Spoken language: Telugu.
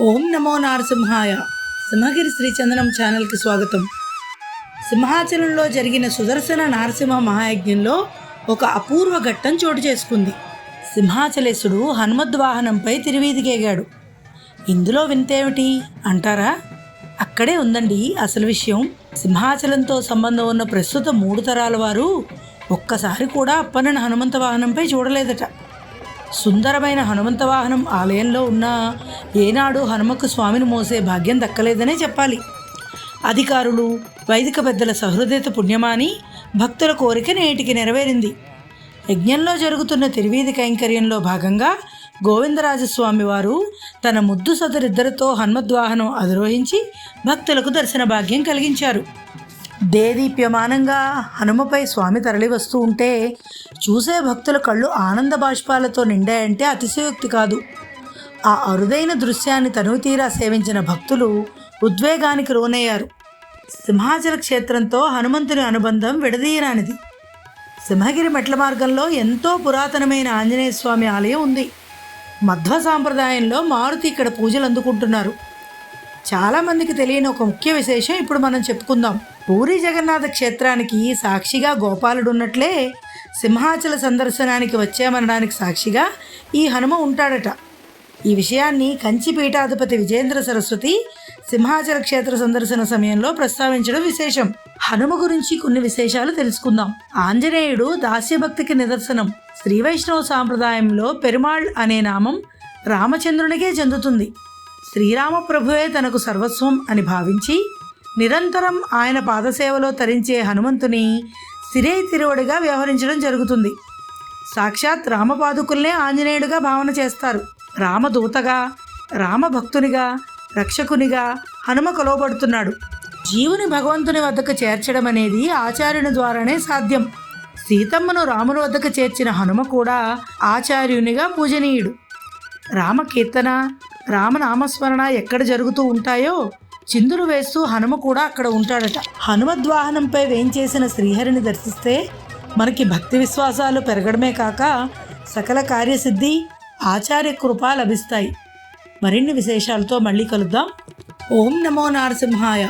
ఓం నమో నారసింహాయ. సింహగిరి శ్రీ చందనం ఛానల్కి స్వాగతం. సింహాచలంలో జరిగిన సుదర్శన నారసింహ మహాయజ్ఞంలో ఒక అపూర్వ ఘట్టం చోటు చేసుకుంది. సింహాచలేశుడు హనుమద్వాహనంపై తిరివీదిగేగాడు ఇందులో వింతేమిటి? అంటారా? అక్కడే ఉందండి అసలు విషయం. సింహాచలంతో సంబంధం ఉన్న ప్రస్తుత మూడు తరాల వారు ఒక్కసారి కూడా అప్పనని హనుమంత వాహనంపై చూడలేదట. సుందరమైన హనుమంత వాహనం ఆలయంలో ఉన్న ఏనాడు హనుమకు స్వామిని మోసే భాగ్యం దక్కలేదనే చెప్పాలి. అధికారులు వైదిక పెద్దల సహృదయత పుణ్యమాని భక్తుల కోరిక నేటికి నెరవేరింది. యజ్ఞంలో జరుగుతున్న తిరువీధి కైంకర్యంలో భాగంగా గోవిందరాజస్వామి వారు తన ముద్దు సదరిద్దరితో హనుమద్వాహనం అధిరోహించి భక్తులకు దర్శన భాగ్యం కలిగించారు. దేదీప్యమానంగా హనుమపై స్వామి తరలి వస్తూ ఉంటే చూసే భక్తుల కళ్ళు ఆనంద బాష్పాలతో నిండాయంటే అతిశయోక్తి కాదు. ఆ అరుదైన దృశ్యాన్ని తనువుతీరా సేవించిన భక్తులు ఉద్వేగానికి లోనయ్యారు. సింహాచల క్షేత్రంతో హనుమంతుని అనుబంధం విడదీయరానిది. సింహగిరి మెట్ల మార్గంలో ఎంతో పురాతనమైన ఆంజనేయ స్వామి ఆలయం ఉంది. మధ్వ సాంప్రదాయంలో మారుతి ఇక్కడ పూజలు అందుకుంటున్నారు చాలామందికి తెలియని ఒక ముఖ్య విశేషం ఇప్పుడు మనం చెప్పుకుందాం. పూరి జగన్నాథ క్షేత్రానికి సాక్షిగా గోపాలుడు ఉన్నట్లే సింహాచల సందర్శనానికి వచ్చామనడానికి సాక్షిగా ఈ హనుమ ఉంటాడట. ఈ విషయాన్ని కంచి పీఠాధిపతి విజేంద్ర సరస్వతి సింహాచల క్షేత్ర సందర్శన సమయంలో ప్రస్తావించడం విశేషం. హనుమ గురించి కొన్ని విశేషాలు తెలుసుకుందాం. ఆంజనేయుడు దాస్యభక్తికి నిదర్శనం. శ్రీ వైష్ణవ సాంప్రదాయంలో పెరుమాళ్ అనే నామం రామచంద్రునికే చెందుతుంది. శ్రీరామ ప్రభువే తనకు సర్వస్వం అని భావించి నిరంతరం ఆయన పాదసేవలో తరించే హనుమంతుని సిరే తిరువడిగా వ్యవహరించడం జరుగుతుంది. సాక్షాత్ రామపాదుకుల్నే ఆంజనేయుడిగా భావన చేస్తారు. రామదూతగా రామభక్తునిగా రక్షకునిగా హనుమ కొలవబడుతున్నాడు. జీవుని భగవంతుని వద్దకు చేర్చడం అనేది ఆచార్యుని ద్వారానే సాధ్యం. సీతమ్మను రాముని వద్దకు చేర్చిన హనుమ కూడా ఆచార్యునిగా పూజనీయుడు. రామకీర్తన రామనామస్మరణ ఎక్కడ జరుగుతూ ఉంటాయో చిందులు వేస్తూ హనుమ కూడా అక్కడ ఉంటాడట. హనుమద్వాహనంపై వేంచేసిన శ్రీహరిని దర్శిస్తే మనకి భక్తి విశ్వాసాలు పెరగడమే కాక సకల కార్యసిద్ధి ఆచార్య కృప లభిస్తాయి. మరిన్ని విశేషాలతో మళ్ళీ కలుద్దాం. ఓం నమో నారసింహాయ.